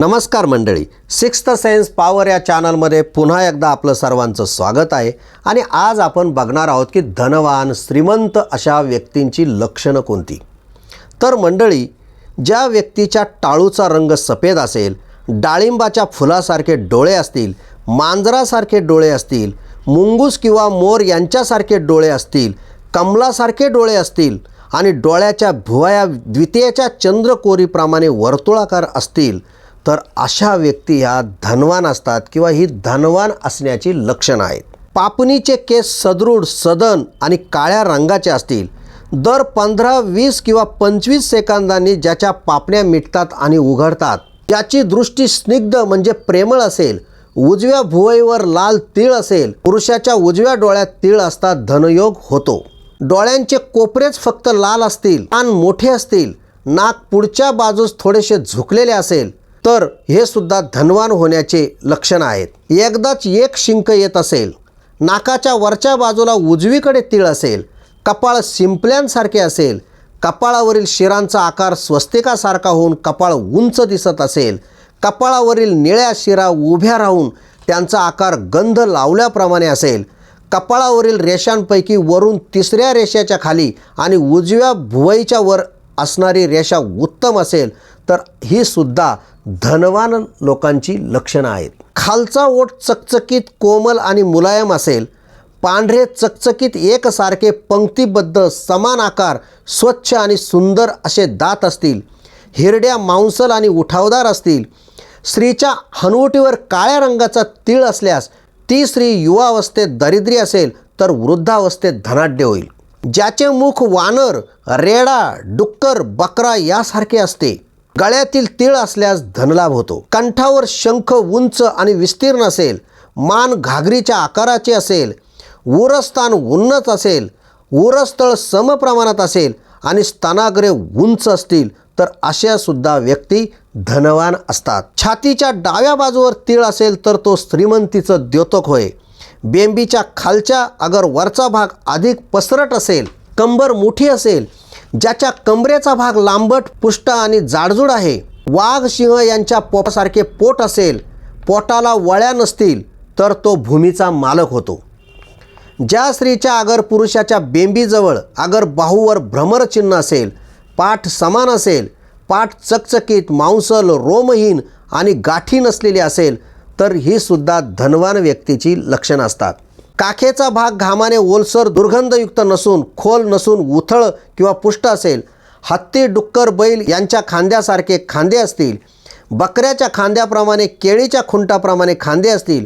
नमस्कार मंडळी sixth science power या चॅनलमध्ये पुन्हा एकदा आपलं सर्वांचं स्वागत आहे. आणि आज आपण बघणार आहोत की धनवान श्रीमंत अशा व्यक्तींची लक्षणं कोणती? तर मंडळी ज्या व्यक्तीच्या टाळूचा रंग सफेद असेल डाळिंबाच्या फुलासारखे डोळे असतील मांजरासारखे डोळे असतील मुंगूस किंवा मोर यांच्यासारखे डोळे असतील कमलासारखे डोळे असतील आणि डोळ्याच्या भुवया द्वितीयच्या चंद्रकोरीप्रमाणे वर्तुळाकार असतील तर अशा व्यक्ती ह्या धनवान असतात किंवा ही धनवान असण्याची लक्षणं आहेत. पापणीचे केस सदृढ सदन आणि काळ्या रंगाचे असतील. दर पंधरा वीस किंवा पंचवीस सेकंदांनी ज्याच्या पापण्या मिटतात आणि उघडतात त्याची दृष्टी स्निग्ध म्हणजे प्रेमळ असेल. उजव्या भुवईवर लाल तीळ असेल. पुरुषाच्या उजव्या डोळ्यात तीळ असता धनयोग होतो. डोळ्यांचे कोपरेच फक्त लाल असतील. कान मोठे असतील. नाक पुढच्या बाजूस थोडेसे झुकलेले असेल. तर हे सुद्धा धनवान होण्याचे लक्षण आहेत. एकदाच एक शिंक येत असेल नाकाच्या वरच्या बाजूला उजवीकडे तीळ असेल कपाळ शिंपल्यांसारखे असेल कपाळावरील शिरांचा आकार स्वस्तिकासारखा होऊन कपाळ उंच दिसत असेल कपाळावरील निळ्या शिरा उभ्या राहून त्यांचा आकार गंध लावल्याप्रमाणे असेल कपाळावरील रेषांपैकी वरून तिसऱ्या रेषेच्या खाली आणि उजव्या भुवईच्या वर असणारी रेषा उत्तम असेल तर ही सुद्धा धनवान लोकांची लक्षणं आहेत. खालचा ओठ चकचकीत कोमल आणि मुलायम असेल पांढरे चकचकीत एकसारखे पंक्तीबद्ध समान आकार स्वच्छ आणि सुंदर असे दात असतील हिरड्या मांसल आणि उठावदार असतील स्त्रीच्या हनुवटीवर काळ्या रंगाचा तीळ असल्यास ती स्त्री युवावस्थेत दरिद्री असेल तर वृद्धावस्थेत धनाढ्य होईल. ज्याचे मुख वानर रेडा डुक्कर बकरा यासारखे असते गळ्यातील तीळ असल्यास धनलाभ होतो. कंठावर शंख उंच आणि विस्तीर्ण असेल. मान घागरीच्या आकाराचे असेल. उरस्थान उन्नत असेल. उरस्थळ समप्रमाणात असेल आणि स्तनाग्रे उंच असतील तर अशा सुद्धा व्यक्ती धनवान असतात. छातीच्या डाव्या बाजूवर तीळ असेल तर तो श्रीमंतीचं द्योतक होय. बेंबीच्या खालच्या अगर वरचा भाग अधिक पसरट असेल कंबर मोठी असेल ज्याच्या कमरेचा भाग लांबट पुष्ट आणि जाडजूड आहे. वाघ सिंह यांच्या पोटासारखे पोट असेल पोटाला वळ्या नसतील तर तो भूमीचा मालक होतो. ज्या स्त्रीच्या अगर पुरुषाच्या बेंबीजवळ अगर बाहूवर भ्रमरचिन्ह असेल पाठ समान असेल पाठ चकचकीत मांसल रोमहीन आणि गाठी नसलेली असेल तर ही सुद्धा धनवान व्यक्तीची लक्षणं असतात. काखेचा भाग घामाने ओलसर दुर्गंधयुक्त नसून खोल नसून उथळ किंवा पुष्ट असेल. हत्ती डुक्कर बैल यांच्या खांद्यासारखे खांदे असतील. बकऱ्याच्या खांद्याप्रमाणे केळीच्या खुंटाप्रमाणे खांदे असतील.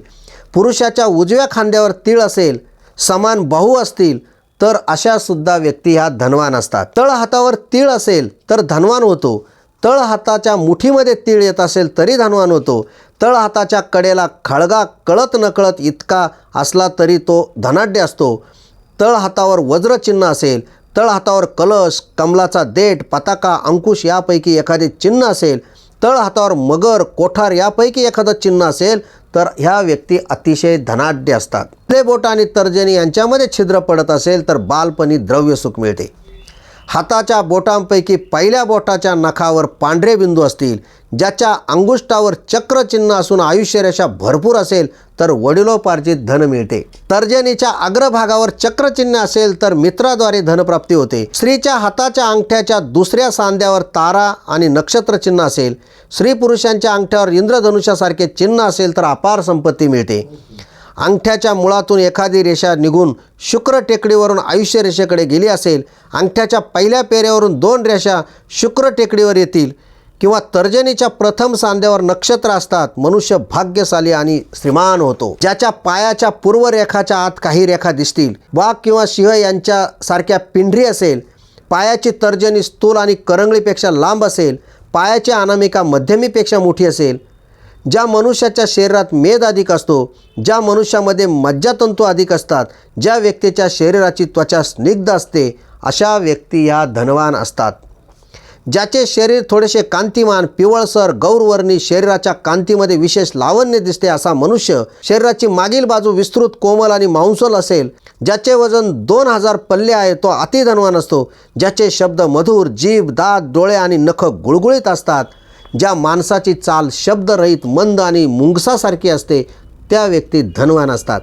पुरुषाच्या उजव्या खांद्यावर तीळ असेल. समान बाहू असतील. तर अशा सुद्धा व्यक्ती ह्या धनवान असतात. तळ हातावर तीळ असेल तर धनवान होतो. तळ हाताच्या मुठीमध्ये तीळ येत असेल तरी धनवान होतो. तळ हाताच्या कडेला खळगा कळत नकळत इतका असला तरी तो धनाढ्य असतो. तळ हातावर वज्रचिन्ह असेल तळ हातावर कलश कमलाचा देठ पताका अंकुश यापैकी एखादे चिन्ह असेल तळ हातावर मगर कोठार यापैकी एखादं चिन्ह असेल तर ह्या व्यक्ती अतिशय धनाढ्य असतात. आपले बोट आणि तर्जनी यांच्यामध्ये छिद्र पडत असेल तर बालपणी द्रव्य सुख मिळते. हाताच्या बोटांपैकी पहिल्या बोटाच्या नखावर पांढरे बिंदू असतील ज्याच्या अंगुष्टावर चक्रचिन्ह असून आयुष्यरेषा भरपूर असेल तर वडिलोपार्जित धन मिळते. तर्जनीच्या अग्रभागावर चक्रचिन्ह असेल तर मित्राद्वारे धनप्राप्ती होते. स्त्रीच्या हाताच्या अंगठ्याच्या दुसऱ्या सांध्यावर तारा आणि नक्षत्रचिन्ह असेल. स्त्री पुरुषांच्या अंगठ्यावर इंद्रधनुष्यासारखे चिन्ह असेल तर अपार संपत्ती मिळते. अंगठ्याच्या मुळातून एखादी रेषा निघून शुक्र टेकडीवरून आयुष्य रेषेकडे गेली असेल अंगठ्याच्या पहिल्या पेऱ्यावरून दोन रेषा शुक्र टेकडीवर येतील किंवा तर्जनीच्या प्रथम सांध्यावर नक्षत्र असतात मनुष्य भाग्यशाली आणि श्रीमान होतो. ज्याच्या पायाच्या पूर्व रेखाच्या आत काही रेखा दिसतील वाघ किंवा सिंह यांच्यासारख्या पिंढरी असेल पायाची तर्जनी स्थूल आणि करंगळीपेक्षा लांब असेल पायाची अनामिका मध्यमीपेक्षा मोठी असेल ज्या मनुष्याच्या शरीरात मेद अधिक असतो ज्या मनुष्यामध्ये मज्जातंतू अधिक असतात ज्या व्यक्तीच्या शरीराची त्वचा स्निग्ध असते अशा व्यक्ती ह्या धनवान असतात. ज्याचे शरीर थोडेसे कांतिमान पिवळसर गौरवर्णी शरीराच्या कांतीमध्ये विशेष लावण्य दिसते असा मनुष्य शरीराची मागील बाजू विस्तृत कोमल आणि मांसल असेल ज्याचे वजन दोन हजार पल्ले आहे तो अतिधनवान असतो. ज्याचे शब्द मधुर जीभ दात डोळे आणि नख गुळगुळीत असतात ज्या माणसाची चाल शब्दरहित मंद आणि मुंगसासारखी असते त्या व्यक्ती धनवान असतात.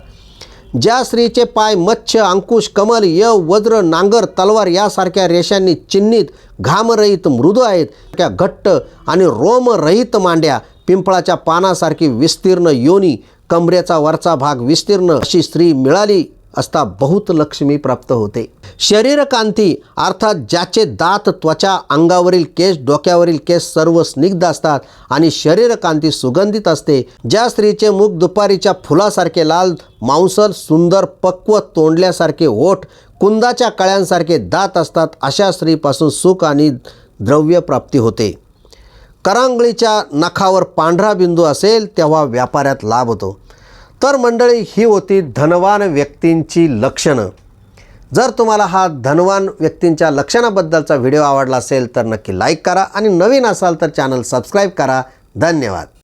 ज्या स्त्रीचे पाय मच्छ अंकुश कमल यव वज्र नांगर तलवार यासारख्या रेषांनी चिन्हित घामरहित मृदू आहेत त्या घट्ट आणि रोमरहित मांड्या पिंपळाच्या पानासारखी विस्तीर्ण योनी कमरेचा वरचा भाग विस्तीर्ण अशी स्त्री मिळाली असता बहुत लक्ष्मी प्राप्त होते. शरीरकांती अर्थात ज्याचे दात त्वचा अंगावरील केस डोक्यावरील केस सर्व स्निग्ध असतात आणि शरीरकांती सुगंधित असते ज्या स्त्रीचे मुख दुपारीच्या फुलासारखे लाल मांसल सुंदर पक्व तोंडल्यासारखे ओठ कुंदाच्या कळ्यांसारखे दात असतात अशा स्त्रीपासून सुख आणि द्रव्य प्राप्ती होते. करांगळीच्या नखावर पांढरा बिंदू असेल तेव्हा व्यापाऱ्यात लाभ होतो. तर मंडळी ही होती धनवान व्यक्तींची लक्षणं. जर तुम्हाला हा धनवान व्यक्तींच्या लक्षणाबद्दलचा व्हिडिओ आवडला असेल तर नक्की लाईक करा आणि नवीन असाल तर चॅनल सबस्क्राईब करा. धन्यवाद.